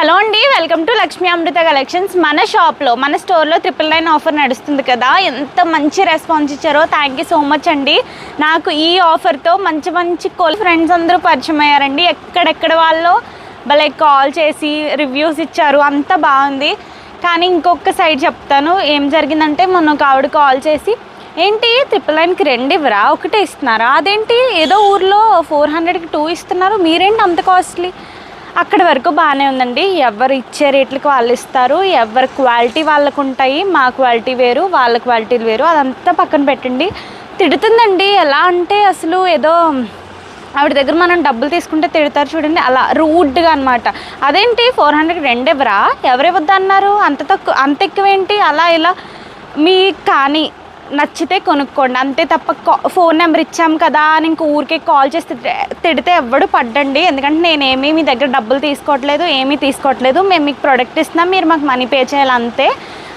Hello అండి welcome to Lakshmi Amrutha collections. మన షాప్లో మన స్టోర్లో ట్రిపుల్ నైన్ ఆఫర్ నడుస్తుంది కదా. ఎంత మంచి రెస్పాన్స్ ఇచ్చారో థ్యాంక్ యూ సో మచ్ అండి. నాకు ఈ ఆఫర్తో మంచి మంచి కోల్ ఫ్రెండ్స్ అందరూ పరిచయం అయ్యారండి. ఎక్కడెక్కడ వాళ్ళు భలే కాల్ చేసి రివ్యూస్ ఇచ్చారు. అంతా బాగుంది. కానీ ఇంకొక సైడ్ చెప్తాను. ఏం జరిగిందంటే మొన్న ఒక ఆవిడ కాల్ చేసి ఏంటి ట్రిపుల్ నైన్కి రెండు ఇవ్వరా? ఒకటే ఇస్తున్నారా? అదేంటి? ఏదో ఊర్లో ఫోర్ హండ్రెడ్కి టూ ఇస్తున్నారు. మీరేంటి అంత కాస్ట్లీ అక్కడి వరకు బాగానే ఉందండి. ఎవరు ఇచ్చే రేట్లకు వాళ్ళు ఇస్తారు. ఎవరి క్వాలిటీ వాళ్ళకు ఉంటాయి. మా క్వాలిటీ వేరు వాళ్ళ క్వాలిటీలు వేరు. అదంతా పక్కన పెట్టండి. తిడుతుందండి. ఎలా అంటే అసలు ఏదో ఆవిడ దగ్గర మనం డబ్బులు తీసుకుంటే తిడతారు చూడండి. అలా రూడ్గా అనమాట అదేంటి? ఫోర్ హండ్రెడ్ రెండు ఎవరా అన్నారు అంత తక్కువ అంత ఎక్కువేంటి అలా ఇలా. మీ కానీ నచ్చితే కొనుక్కోండి. అంతే తప్ప కా- ఫోన్ నెంబర్ ఇచ్చాం కదా అని ఇంక ఊరికే కాల్ చేస్తే తిడితే ఎవ్వడు పడ్డండి. ఎందుకంటే నేనేమీ మీ దగ్గర డబ్బులు తీసుకోవట్లేదు ఏమీ తీసుకోవట్లేదు. మేము మీకు ప్రోడక్ట్ ఇస్తున్నాం మీరు మాకు మనీ పే చేయాలి అంతే.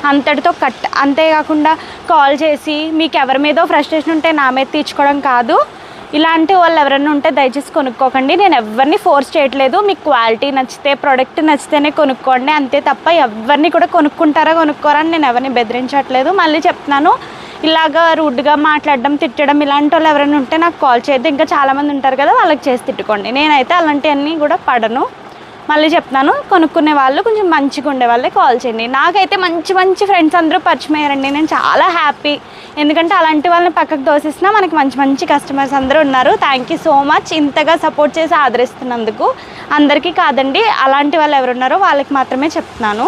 అంతటితో కట్ అంతేకాకుండా కాల్ చేసి మీకు ఎవరి మీదో ఫ్రస్ట్రేషన్ ఉంటే నా మీద తీర్చుకోవడం కాదు. ఇలాంటి వాళ్ళు ఎవరైనా ఉంటే దయచేసి కొనుక్కోకండి. నేను ఎవరిని ఫోర్స్ చేయట్లేదు. మీకు క్వాలిటీ నచ్చితే ప్రోడక్ట్ నచ్చితేనే కొనుక్కోండి. అంతే తప్ప ఎవరిని కూడా కొనుక్కుంటారా కొనుక్కోరా అని నేను ఎవరిని బెదిరించట్లేదు. మళ్ళీ చెప్తున్నాను ఇలాగా రూడ్గా మాట్లాడడం తిట్టడం ఇలాంటి వాళ్ళు ఎవరైనా ఉంటే నాకు కాల్ చేయద్దు. ఇంకా చాలామంది ఉంటారు కదా వాళ్ళకి చేసి తిట్టుకోండి. నేనైతే అలాంటివన్నీ కూడా పడను. మళ్ళీ చెప్తున్నాను కొనుక్కునే వాళ్ళు కొంచెం మంచిగా ఉండే వాళ్ళే కాల్ చేయండి. నాకైతే మంచి మంచి ఫ్రెండ్స్ అందరూ పరిచయం అయ్యారండి నేను చాలా హ్యాపీ. ఎందుకంటే అలాంటి వాళ్ళని పక్కకు దోసిస్తున్నా మనకి మంచి మంచి కస్టమర్స్ అందరూ ఉన్నారు. Thank you so much. ఇంతగా సపోర్ట్ చేసి ఆదరిస్తున్నందుకు అందరికీ కాదండి. అలాంటి వాళ్ళు ఎవరున్నారో వాళ్ళకి మాత్రమే చెప్తున్నాను.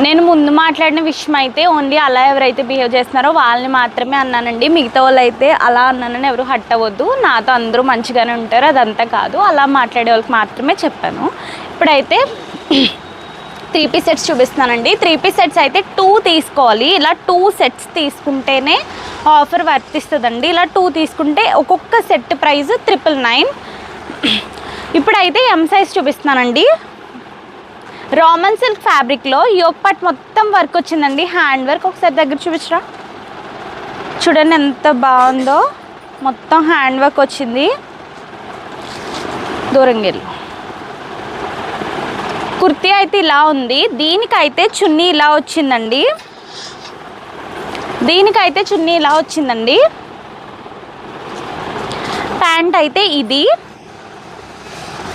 నేను ముందు మాట్లాడిన విషయం అయితే ఓన్లీ అలా ఎవరైతే బిహేవ్ చేస్తున్నారో వాళ్ళని మాత్రమే అన్నానండి. మిగతా వాళ్ళు అయితే అలా అన్నానని ఎవరు హట్ అవ్వద్దు. నాతో అందరూ మంచిగానే ఉంటారు. అదంతా కాదు. అలా మాట్లాడే వాళ్ళకి మాత్రమే చెప్పాను. ఇప్పుడైతే త్రీ పీస్ సెట్స్ చూపిస్తానండి త్రీ పీస్ సెట్స్ అయితే టూ తీసుకోవాలి. ఇలా టూ సెట్స్ తీసుకుంటేనే ఆఫర్ వర్తిస్తుందండి. ఇలా టూ తీసుకుంటే ఒక్కొక్క సెట్ ప్రైస్ ట్రిపుల్ నైన్ ఇప్పుడైతే ఎం సైజ్ చూపిస్తున్నానండి. రామన్ సిల్క్ ఫ్యాబ్రిక్లో యోగ్ పట్ మొత్తం వర్క్ వచ్చిందండి. హ్యాండ్ వర్క్ ఒకసారి దగ్గర చూపించరా? చూడండి ఎంత బాగుందో. మొత్తం హ్యాండ్ వర్క్ వచ్చింది. దూరం వెళ్ళు. కుర్తీ అయితే ఇలా ఉంది. దీనికైతే చున్నీ ఇలా వచ్చిందండి. దీనికైతే చున్నీ ఇలా వచ్చిందండి. ప్యాంట్ అయితే ఇది.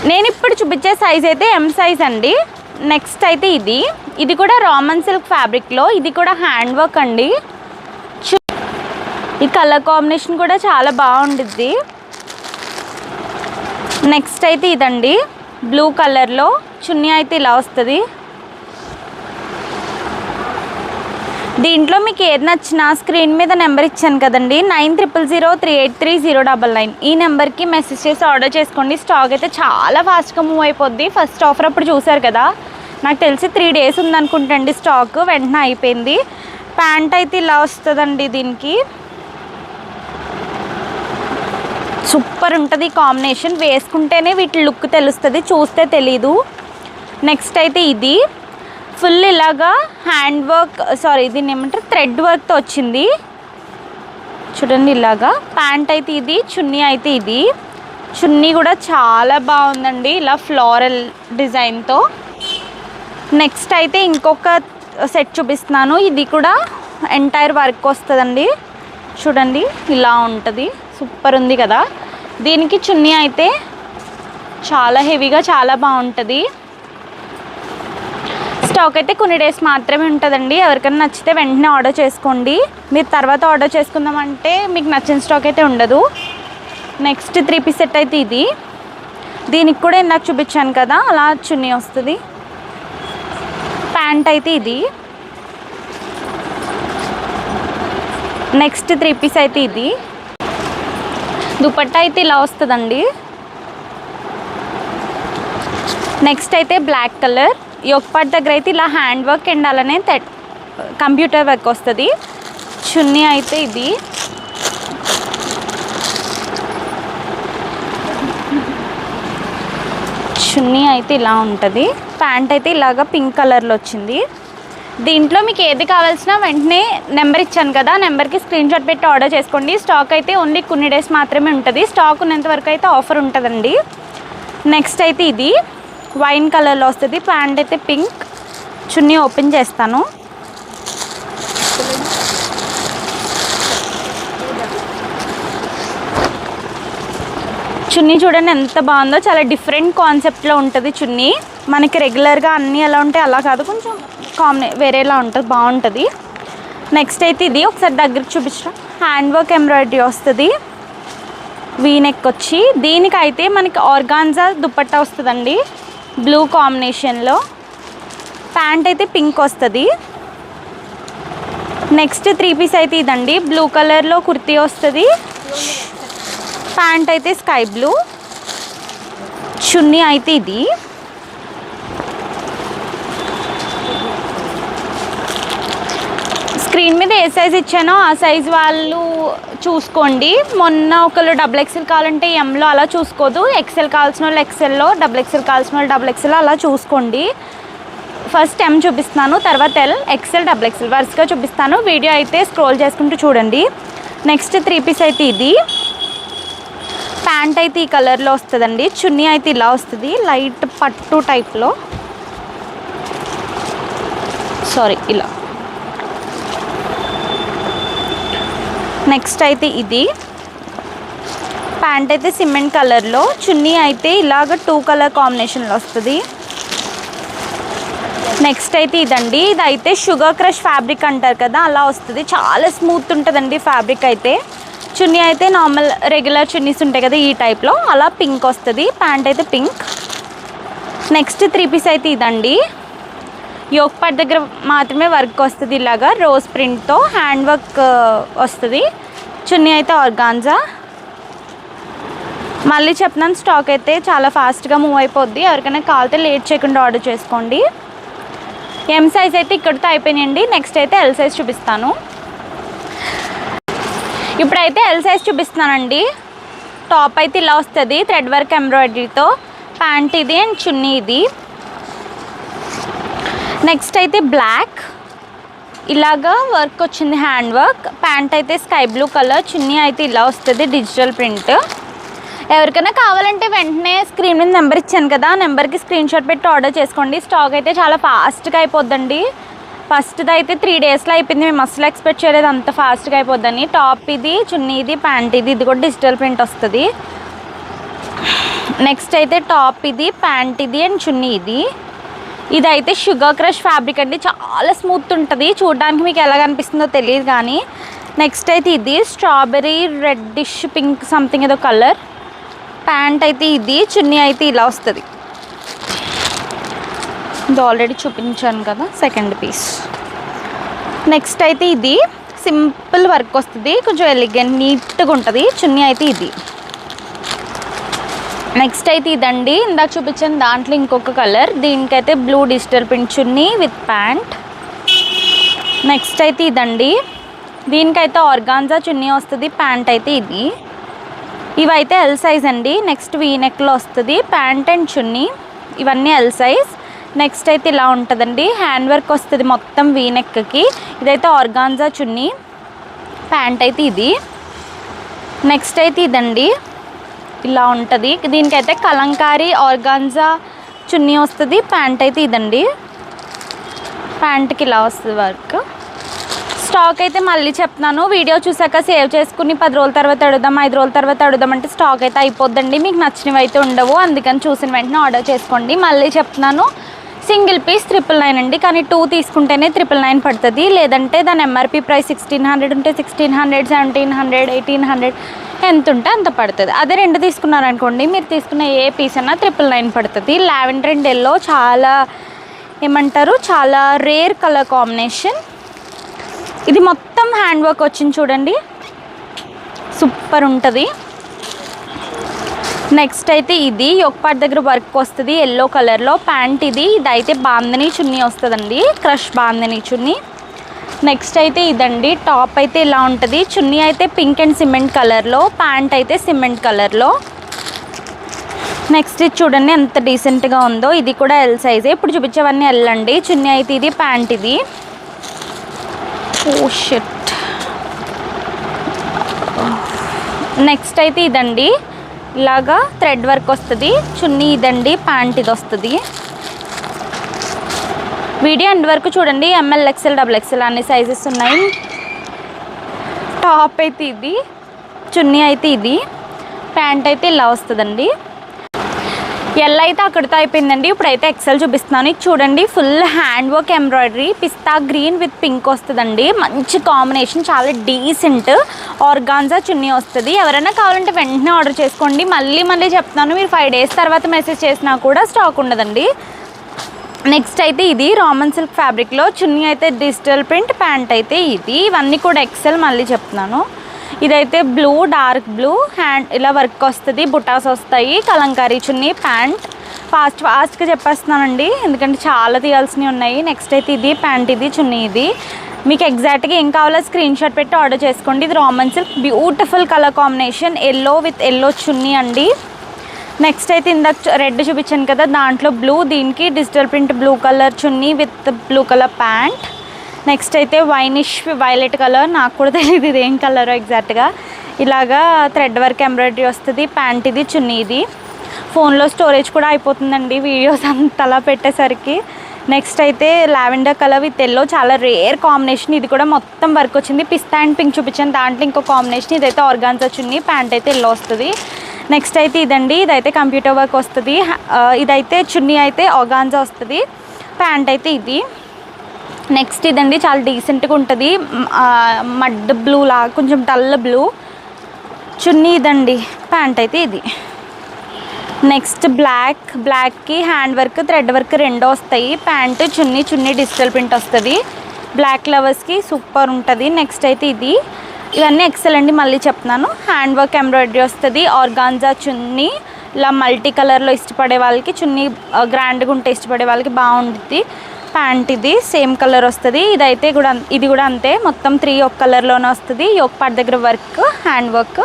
నేను ఇప్పుడు చూపించే సైజ్ అయితే ఎం సైజ్ అండి. నెక్స్ట్ అయితే ఇది. ఇది కూడా రామన్ సిల్క్ ఫ్యాబ్రిక్లో ఇది కూడా హ్యాండ్ వర్క్ అండి. చు- ఈ కలర్ కాంబినేషన్ కూడా చాలా బాగుండుద్ది. నెక్స్ట్ అయితే ఇదండి. బ్లూ కలర్లో చున్నీ అయితే ఇలా వస్తుంది. దీంట్లో మీకు ఏది నచ్చినా స్క్రీన్ మీద నెంబర్ ఇచ్చాను కదండి nine triple zero three eight three zero double nine. ఈ నెంబర్కి మెసేజ్ చేసి ఆర్డర్ చేసుకోండి. స్టాక్ అయితే చాలా ఫాస్ట్గా మూవ్ అయిపోద్ది. ఫస్ట్ ఆఫర్ అప్పుడు చూసారు కదా. నాకు తెలిసి త్రీ డేస్ ఉందనుకుంటండి స్టాక్ వెంటనే అయిపోయింది. ప్యాంట్ అయితే ఇలా వస్తుందండి దీనికి. సూపర్ ఉంటుంది కాంబినేషన్ వేసుకుంటేనే వీటి లుక్ తెలుస్తుంది చూస్తే తెలీదు. నెక్స్ట్ అయితే ఇది. ఫుల్ ఇలాగా హ్యాండ్ వర్క్ సారీ దీన్ని ఏమంటారు? థ్రెడ్ వర్క్తో వచ్చింది. చూడండి ఇలాగా. ప్యాంట్ అయితే ఇది చున్నీ అయితే ఇది. చున్నీ కూడా చాలా బాగుందండి ఇలా ఫ్లోరల్ డిజైన్తో. నెక్స్ట్ అయితే ఇంకొక సెట్ చూపిస్తున్నాను. ఇది కూడా ఎంటైర్ వర్క్ వస్తుందండి. చూడండి ఇలా ఉంటుంది. సూపర్ ఉంది కదా. దీనికి చున్నీ అయితే చాలా హెవీగా చాలా బాగుంటుంది. స్టాక్ అయితే కొన్ని డేస్ మాత్రమే ఉంటుందండి. ఎవరికైనా నచ్చితే వెంటనే ఆర్డర్ చేసుకోండి. మీరు తర్వాత ఆర్డర్ చేసుకుందామంటే మీకు నచ్చిన స్టాక్ అయితే ఉండదు. నెక్స్ట్ త్రీ పీస్ సెట్ అయితే ఇది. దీనికి కూడా ఇందాక చూపించాను కదా అలా చున్నీ వస్తుంది. ప్యాంట్ అయితే ఇది. నెక్స్ట్ త్రీ పీస్ అయితే ఇది. దుపట్టా అయితే ఇలా వస్తుందండి. నెక్స్ట్ అయితే బ్లాక్ కలర్ పార్ట్ దగ్గర అయితే ఇలా హ్యాండ్ వర్క్ అండ్ అలానే కంప్యూటర్ వర్క్ వస్తుంది. చున్నీ అయితే ఇది. చున్నీ అయితే ఇలా ఉంటుంది. ప్యాంట్ అయితే ఇలాగా పింక్ కలర్లో వచ్చింది. దీంట్లో మీకు ఏది కావాల్సిన వెంటనే నెంబర్ ఇచ్చాను కదా నెంబర్కి స్క్రీన్ షాట్ పెట్టి ఆర్డర్ చేసుకోండి. స్టాక్ అయితే ఓన్లీ కొన్ని డేస్ మాత్రమే ఉంటుంది. స్టాక్ ఉన్నంత వరకు అయితే ఆఫర్ ఉంటుందండి. నెక్స్ట్ అయితే ఇది. వైన్ కలర్లో వస్తుంది. ప్యాంట్ అయితే పింక్. చున్నీ ఓపెన్ చేస్తాను. చున్నీ చూడండి ఎంత బాగుందో. చాలా డిఫరెంట్ కాన్సెప్ట్లో ఉంటుంది చున్నీ. మనకి రెగ్యులర్గా అన్నీ ఎలా ఉంటాయి అలా కాదు. కొంచెం కాంబినే వేరేలా ఉంటుంది బాగుంటుంది. నెక్స్ట్ అయితే ఇది. ఒకసారి దగ్గరికి చూపించడం హ్యాండ్ వర్క్ ఎంబ్రాయిడరీ వస్తుంది. వీనెక్ వచ్చి దీనికైతే మనకి ఆర్గాన్జా దుప్పట్టా వస్తుందండి. బ్లూ కాంబినేషన్లో ప్యాంట్ అయితే పింక్ వస్తుంది. నెక్స్ట్ త్రీ పీస్ అయితే ఇదండి. బ్లూ కలర్లో కుర్తీ వస్తుంది. ప్యాంట్ అయితే స్కై బ్లూ చున్నీ అయితే ఇది. స్క్రీన్ మీద ఏ సైజ్ ఇచ్చానో ఆ సైజ్ వాళ్ళు చూసుకోండి. మొన్న ఒకళ్ళు డబుల్ ఎక్సెల్ కావాలంటే ఎంలో అలా చూసుకోదు. ఎక్సెల్ కావాల్సిన వాళ్ళు ఎక్సెల్లో డబుల్ ఎక్సెల్ కావాల్సిన వాళ్ళు డబుల్ ఎక్సెల్ అలా చూసుకోండి. ఫస్ట్ ఎం చూపిస్తాను తర్వాత ఎల్ ఎక్సెల్ డబుల్ ఎక్సెల్ వరుసగా చూపిస్తాను. వీడియో అయితే స్క్రోల్ చేసుకుంటూ చూడండి. నెక్స్ట్ త్రీ పీస్ అయితే ఇది. ప్యాంట్ అయితే ఈ కలర్లో వస్తుందండి. చున్నీ అయితే ఇలా వస్తుంది. లైట్ పట్టు టైప్లో. సారీ ఇలా. నెక్స్ట్ అయితే ఇది. ప్యాంట్ అయితే సిమెంట్ కలర్లో చున్నీ అయితే ఇలాగ టూ కలర్ కాంబినేషన్లో వస్తుంది. నెక్స్ట్ అయితే ఇదండి. ఇది అయితే షుగర్ క్రష్ ఫ్యాబ్రిక్ అంటారు కదా అలా వస్తుంది. చాలా స్మూత్ ఉంటుందండి ఫ్యాబ్రిక్ అయితే. చున్నీ అయితే నార్మల్ రెగ్యులర్ చున్నీస్ ఉంటాయి కదా ఈ టైప్లో అలా పింక్ వస్తుంది. ప్యాంట్ అయితే పింక్ నెక్స్ట్ త్రీ పీస్ అయితే ఇదండి. యోక్ పార్ట్ దగ్గర మాత్రమే వర్క్ వస్తుంది ఇలాగా. రోజ్ ప్రింట్తో హ్యాండ్ వర్క్ వస్తుంది. చున్నీ అయితే ఆర్గాన్జా. మళ్ళీ చెప్తున్నాను స్టాక్ అయితే చాలా ఫాస్ట్గా మూవ్ అయిపోద్ది. ఎవరికైనా కావాలితే లేట్ చేయకుండా ఆర్డర్ చేసుకోండి. ఎం సైజ్ అయితే ఇక్కడితో అయిపోయినాయండి. నెక్స్ట్ అయితే ఎల్ సైజ్ చూపిస్తాను. ఇప్పుడైతే ఎల్ సైజ్ చూపిస్తున్నానండి. టాప్ అయితే ఇలా వస్తుంది. థ్రెడ్ వర్క్ ఎంబ్రాయిడరీతో ప్యాంట్ ఇది అండ్ చున్నీ ఇది. నెక్స్ట్ అయితే బ్లాక్ ఇలాగా వర్క్ వచ్చింది హ్యాండ్ వర్క్ ప్యాంట్ అయితే స్కై బ్లూ కలర్ చున్నీ అయితే ఇలా వస్తుంది డిజిటల్ ప్రింట్ ఎవరికైనా కావాలంటే వెంటనే స్క్రీన్ మీద నెంబర్ ఇచ్చాను కదా నెంబర్కి స్క్రీన్ షాట్ పెట్టి ఆర్డర్ చేసుకోండి. స్టాక్ అయితే చాలా ఫాస్ట్గా అయిపోద్దండి. ఫస్ట్ది అయితే త్రీ డేస్లో అయిపోయింది. మేము అస్సలు ఎక్స్పెక్ట్ చేయలేదు అంత ఫాస్ట్గా అయిపోద్దని. టాప్ ఇది చున్నీ ఇది ప్యాంట్ ఇది ఇది కూడా డిజిటల్ ప్రింట్ వస్తుంది. నెక్స్ట్ అయితే టాప్ ఇది ప్యాంట్ ఇది అండ్ చున్నీ ఇది. ఇదైతే షుగర్ క్రష్ ఫ్యాబ్రిక్ అండి. చాలా స్మూత్ ఉంటుంది. చూడడానికి మీకు ఎలా కనిపిస్తుందో తెలియదు కానీ నెక్స్ట్ అయితే ఇది స్ట్రాబెరీ రెడ్డిష్ పింక్ సంథింగ్ ఏదో కలర్. ప్యాంట్ అయితే ఇది చున్నీ అయితే ఇలా వస్తుంది. ఇది ఆల్రెడీ చూపించాను కదా సెకండ్ పీస్. నెక్స్ట్ అయితే ఇది సింపుల్ వర్క్ వస్తుంది. కొంచెం ఎలిగెంట్ నీట్గా ఉంటుంది. చున్నీ అయితే ఇది. నెక్స్ట్ అయితే ఇదండి. ఇందాక చూపించిన దాంట్లో ఇంకొక కలర్. దీనికైతే blue digital print chunni with pant next అయితే ఇదండి. దీనికైతే ఆర్గాన్జా చున్నీ వస్తుంది ప్యాంట్ అయితే ఇది. ఇవైతే ఎల్ సైజ్ అండి. నెక్స్ట్ వీ నెక్లో వస్తుంది ప్యాంట్ అండ్ చున్నీ. ఇవన్నీ ఎల్ సైజ్ నెక్స్ట్ అయితే ఇలా ఉంటుందండి. హ్యాండ్ వర్క్ వస్తుంది మొత్తం వీ నెక్కి ఇదైతే ఆర్గాన్జా చున్నీ. ప్యాంట్ అయితే ఇది. నెక్స్ట్ అయితే ఇదండి. ఇలా ఉంటుంది. దీనికైతే కలంకారీ ఆర్గాన్జా చున్నీ వస్తుంది. ప్యాంట్ అయితే ఇదండి. ప్యాంట్కి ఇలా వస్తుంది వర్క్. స్టాక్ అయితే మళ్ళీ చెప్తున్నాను. వీడియో చూసాక సేవ్ చేసుకుని పది రోజుల తర్వాత అడుగుదాం ఐదు రోజుల తర్వాత అడుగుదాం అంటే స్టాక్ అయితే అయిపోద్దండి. మీకు నచ్చినవి అయితే ఉండవు. అందుకని చూసిన వెంటనే ఆర్డర్ చేసుకోండి. మళ్ళీ చెప్తున్నాను. సింగిల్ పీస్ ట్రిపుల్ నైన్ అండి. కానీ టూ తీసుకుంటేనే ట్రిపుల్ నైన్ పడుతుంది. లేదంటే దాని ఎంఆర్పీ ప్రైస్ సిక్స్టీన్ హండ్రెడ్ ఉంటే sixteen hundred seventeen hundred eighteen hundred ఎంత ఉంటే అంత పడుతుంది. అదే రెండు తీసుకున్నారనుకోండి మీరు తీసుకున్న ఏ పీస్ అయినా ట్రిపుల్ నైన్ పడుతుంది. లావెండర్ అండ్ ఎల్లో చాలా ఏమంటారు? చాలా రేర్ కలర్ కాంబినేషన్ ఇది మొత్తం హ్యాండ్ వర్క్ వచ్చింది చూడండి. సూపర్ ఉంటుంది. నెక్స్ట్ అయితే ఇది పార్ట్ దగ్గర వర్క్ వస్తుంది. ఎల్లో కలర్లో ప్యాంట్ ఇది. ఇది అయితే బాందని చున్నీ వస్తుందండి. క్రష్ బాందని చున్నీ. నెక్స్ట్ అయితే ఇదండి. టాప్ అయితే ఇలా ఉంటుంది. చున్నీ అయితే పింక్ అండ్ సిమెంట్ కలర్లో ప్యాంట్ అయితే సిమెంట్ కలర్లో నెక్స్ట్ ఇది చూడండి ఎంత డీసెంట్గా ఉందో. ఇది కూడా ఎల్ సైజే ఇప్పుడు చూపించేవన్నీ ఎల్ అండి. చున్నీ అయితే ఇది ప్యాంట్ ఇది. ఓ షిట్ నెక్స్ట్ అయితే ఇదండి. ఇలాగా థ్రెడ్ వర్క్ వస్తుంది చున్నీ ఇదండి ప్యాంట్ ఇది వస్తుంది. వీడియో ఎండ్ వరకు చూడండి M L XL double XL అన్ని సైజెస్ ఉన్నాయి. టాప్ అయితే ఇది చున్నీ అయితే ఇది ప్యాంట్ అయితే ఇలా వస్తుందండి. ఎల్ అయితే అక్కడితో అయిపోయిందండి. ఇప్పుడైతే ఎక్సెల్ చూపిస్తున్నాను. ఇది చూడండి full hand work embroidery pista green with pink వస్తుందండి. మంచి కాంబినేషన్ చాలా డీసెంట్ ఆర్గాన్జా చున్నీ వస్తుంది. ఎవరైనా కావాలంటే వెంటనే ఆర్డర్ చేసుకోండి. మళ్ళీ మళ్ళీ చెప్తున్నాను మీరు ఫైవ్ డేస్ తర్వాత మెసేజ్ చేసినా కూడా స్టాక్ ఉండదండి. నెక్స్ట్ అయితే ఇది రామన్ సిల్క్ ఫ్యాబ్రిక్లో చున్నీ అయితే డిజిటల్ ప్రింట్ ప్యాంట్ అయితే ఇది. ఇవన్నీ కూడా ఎక్సెల్ మళ్ళీ చెప్తున్నాను. ఇదైతే బ్లూ డార్క్ బ్లూ. హ్యాండ్ ఇలా వర్క్ వస్తుంది బుటాస్ వస్తాయి కలంకారీ చున్నీ ప్యాంట్. ఫాస్ట్ ఫాస్ట్గా చెప్పేస్తున్నానండి. ఎందుకంటే చాలా తీయాల్సినవి ఉన్నాయి. నెక్స్ట్ అయితే ఇది ప్యాంట్ ఇది చున్నీ ఇది. మీకు ఎగ్జాక్ట్గా ఏం కావాలో స్క్రీన్ షాట్ పెట్టి ఆర్డర్ చేసుకోండి. ఇది Roman silk beautiful colour combination. Yellow with yellow చున్నీ అండి. నెక్స్ట్ అయితే ఇందాక రెడ్ చూపించాను కదా దాంట్లో బ్లూ. దీనికి digital print blue colour chunni with blue colour pant. Next అయితే వైనిష్ వైలెట్ కలర్ నాకు కూడా తెలియదు ఇది ఏం కలర్ ఎగ్జాక్ట్గా ఇలాగా థ్రెడ్ వర్క్ ఎంబ్రాయిడరీ వస్తుంది ప్యాంట్ ఇది చున్నీ ఇది. ఫోన్లో స్టోరేజ్ కూడా అయిపోతుందండి వీడియోస్ అంతలా పెట్టేసరికి. నెక్స్ట్ అయితే లావెండర్ కలర్ విత్ ఎల్లో చాలా రేర్ కాంబినేషన్ ఇది కూడా మొత్తం వర్క్ వచ్చింది. పిస్తా అండ్ పింక్ చూపించాను. దాంట్లో ఇంకో కాంబినేషన్ ఇదైతే ఆర్గాన్స్ చున్నీ ప్యాంట్ అయితే ఎల్లో వస్తుంది. నెక్స్ట్ అయితే ఇదండి. ఇదైతే కంప్యూటర్ వర్క్ వస్తుంది. ఇదైతే చున్నీ అయితే ఆర్గాన్జా వస్తుంది. ప్యాంట్ అయితే ఇది. నెక్స్ట్ ఇదండి చాలా డీసెంట్గా ఉంటుంది. మడ్ బ్లూ లా కొంచెం డల్ బ్లూ చున్నీ ఇదండి ప్యాంట్ అయితే ఇది. నెక్స్ట్ బ్లాక్ బ్లాక్కి హ్యాండ్ వర్క్ థ్రెడ్ వర్క్ రెండో వస్తాయి. ప్యాంటు చున్నీ చున్నీ డిజిటల్ ప్రింట్ వస్తుంది. బ్లాక్ లవర్స్కి సూపర్ ఉంటుంది. నెక్స్ట్ అయితే ఇది. ఇవన్నీ ఎక్సెల్ అండి మళ్ళీ చెప్తున్నాను. హ్యాండ్ వర్క్ ఎంబ్రాయిడరీ వస్తుంది. ఆర్గాన్జా చున్నీ ఇలా మల్టీ కలర్లో ఇష్టపడే వాళ్ళకి చున్నీ గ్రాండ్గా ఉంటే ఇష్టపడే వాళ్ళకి బాగుంటుంది ప్యాంట్ ఇది సేమ్ కలర్ వస్తుంది. ఇదైతే కూడా ఇది కూడా అంతే. మొత్తం త్రీ ఒక కలర్లోనే వస్తుంది. యోక్ పార్ట్ దగ్గర వర్క్ హ్యాండ్ వర్క్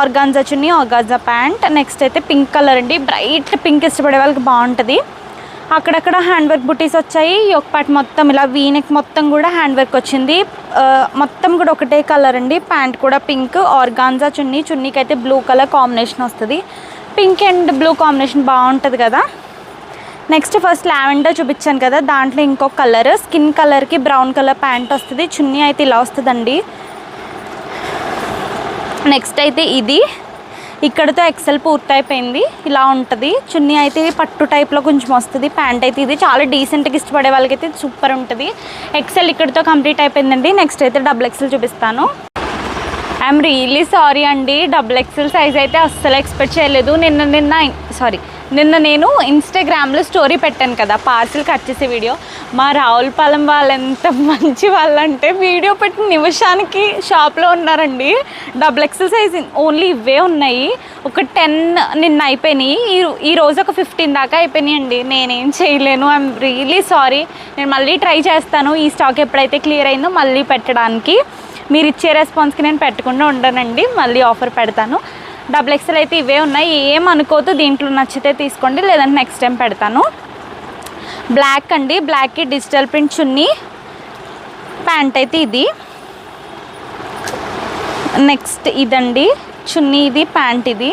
ఆర్గాన్జా చున్నీ ఆర్గాన్జా ప్యాంట్. నెక్స్ట్ అయితే పింక్ కలర్ అండి. బ్రైట్ పింక్ ఇష్టపడే వాళ్ళకి బాగుంటుంది. అక్కడక్కడ హ్యాండ్ వర్క్ బుటీస్ వచ్చాయి. యోక్ పార్ట్ మొత్తం ఇలా వీనెక్ మొత్తం కూడా హ్యాండ్ వర్క్ వచ్చింది. మొత్తం కూడా ఒకటే కలర్ అండి. ప్యాంట్ కూడా పింక్ ఆర్గాన్జా చున్నీ. చున్నీకి అయితే బ్లూ కలర్ కాంబినేషన్ వస్తుంది. పింక్ అండ్ బ్లూ కాంబినేషన్ బాగుంటుంది కదా. నెక్స్ట్ ఫస్ట్ లావెండర్ చూపించాను కదా దాంట్లో ఇంకో కలర్. స్కిన్ కలర్కి బ్రౌన్ కలర్ ప్యాంట్ వస్తుంది. చున్నీ అయితే ఇలా వస్తుందండి. నెక్స్ట్ అయితే ఇది. ఇక్కడతో ఎక్సెల్ పూర్తయిపోయింది. ఇలా ఉంటుంది. చున్నీ అయితే పట్టు టైప్లో కొంచెం వస్తుంది. ప్యాంట్ అయితే ఇది. చాలా డీసెంట్గా ఇష్టపడే వాళ్ళకైతే సూపర్ ఉంటుంది. ఎక్సెల్ ఇక్కడతో కంప్లీట్ అయిపోయిందండి. నెక్స్ట్ అయితే డబుల్ ఎక్సెల్ చూపిస్తాను. ఐఎమ్ రియలీ సారీ అండి. డబుల్ ఎక్సెల్ సైజ్ అయితే అస్సలు ఎక్స్పెక్ట్ చేయలేదు. నిన్న నిన్న సారీ నిన్న నేను ఇన్స్టాగ్రామ్లో స్టోరీ పెట్టాను కదా పార్సిల్ కట్ చేసే వీడియో మా రావులపాలెం వాళ్ళు ఎంత మంచి వాళ్ళు అంటే వీడియో పెట్టిన నిమిషానికి షాప్లో ఉన్నారండి. డబుల్ ఎక్సెల్ సైజ్ ఓన్లీ ఇవే ఉన్నాయి. ఒక టెన్ నిన్న అయిపోయినాయి. ఈ ఈ రోజు ఒక ఫిఫ్టీన్ దాకా అయిపోయినాయండి. నేనేం చేయలేను. ఐఎమ్ రియలీ సారీ నేను మళ్ళీ ట్రై చేస్తాను. ఈ స్టాక్ ఎప్పుడైతే క్లియర్ అయిందో మళ్ళీ పెట్టడానికి. మీరు ఇచ్చే రెస్పాన్స్కి నేను పెట్టకుండా ఉండనండి. మళ్ళీ ఆఫర్ పెడతాను. డబుల్ ఎక్స్ఎల్ అయితే ఇవే ఉన్నాయి. ఏం అనుకోవద్దు దీంట్లో నచ్చితే తీసుకోండి లేదంటే నెక్స్ట్ టైం పెడతాను. బ్లాక్ అండి బ్లాక్కి డిజిటల్ ప్రింట్ చున్నీ ప్యాంట్ అయితే ఇది. నెక్స్ట్ ఇదండి చున్నీ ఇది ప్యాంట్ ఇది.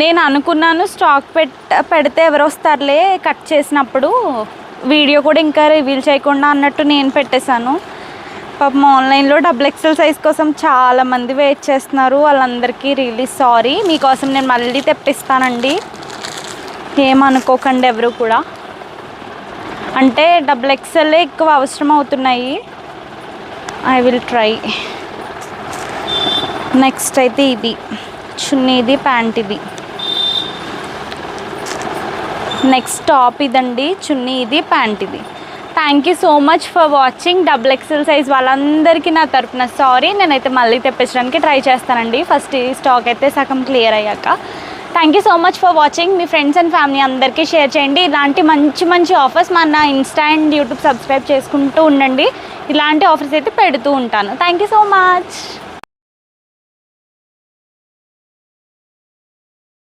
నేను అనుకున్నాను స్టాక్ పెట్ పెడితే ఎవరు వస్తారులే కట్ చేసినప్పుడు వీడియో కూడా ఇంకా రివీల్ చేయకుండా అన్నట్టు నేను పెట్టేశాను. పాపం ఆన్లైన్లో డబుల్ ఎక్సెల్ సైజ్ కోసం చాలా మంది వెయిట్ చేస్తున్నారు. వాళ్ళందరికీ రియలీ సారీ మీకోసం నేను మళ్ళీ తెప్పిస్తానండి. ఏమనుకోకండి ఎవరు కూడా. అంటే డబుల్ ఎక్సెల్ ఎక్కువ అవసరం అవుతున్నాయి. ఐ విల్ ట్రై నెక్స్ట్ అయితే ఇది. చున్నీది ప్యాంట్ ఇది నెక్స్ట్ టాప్ ఇదండి. చున్నీ ఇది ప్యాంట్ ఇది thank you so much for watching double XL size వాళ్ళందరికీ నా తరపున. సారీ నేనైతే మళ్ళీ తెప్పించడానికి ట్రై చేస్తానండి. ఫస్ట్ ఈ స్టాక్ అయితే సగం క్లియర్ అయ్యాక. Thank you so much for watching me friends and family అందరికీ షేర్ చేయండి. ఇలాంటి మంచి మంచి ఆఫర్స్ మన ఇన్స్టా అండ్ యూట్యూబ్ సబ్స్క్రైబ్ చేసుకుంటూ ఉండండి. ఇలాంటి ఆఫర్స్ అయితే పెడుతూ ఉంటాను. Thank you so much